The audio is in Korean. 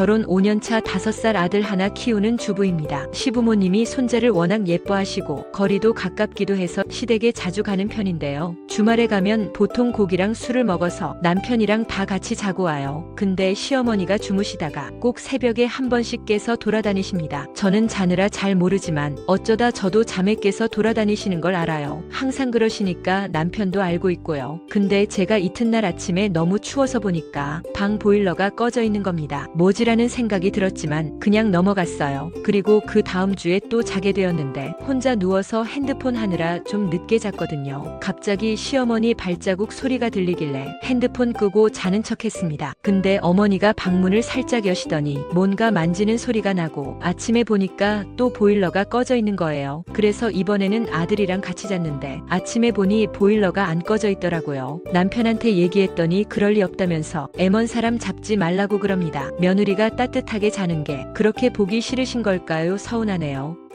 결혼 5년차 5살 아들 하나 키우는 주부입니다. 시부모님이 손자를 워낙 예뻐하시고 거리도 가깝기도 해서 시댁에 자주 가는 편인데요. 주말에 가면 보통 고기랑 술을 먹어서 남편이랑 다 같이 자고 와요. 근데 시어머니가 주무시다가 꼭 새벽에 한 번씩 깨서 돌아다니십니다. 저는 자느라 잘 모르지만 어쩌다 저도 잠에 깨서 돌아다니시는 걸 알아요. 항상 그러시니까 남편도 알고 있고요. 근데 제가 이튿날 아침에 너무 추워서 보니까 방 보일러가 꺼져 있는 겁니다. 뭐 지라는 생각이 들었지만 그냥 넘어갔어요. 그리고 그 다음 주에 또 자게 되었는데 혼자 누워서 핸드폰 하느라 좀 늦게 잤거든요. 갑자기 시어머니 발자국 소리가 들리길래 핸드폰 끄고 자는 척 했습니다. 근데 어머니가 방문을 살짝 여시더니 뭔가 만지는 소리가 나고 아침에 보니까 또 보일러가 꺼져 있는 거예요. 그래서 이번에는 아들이랑 같이 잤는데 아침에 보니 보일러가 안 꺼져 있더라고요. 남편한테 얘기했더니 그럴 리 없다면서 애먼 사람 잡지 말라고 그럽니다. 며느리 가 따뜻하게 자는 게 그렇게 보기 싫으신 걸까요? 서운하네요.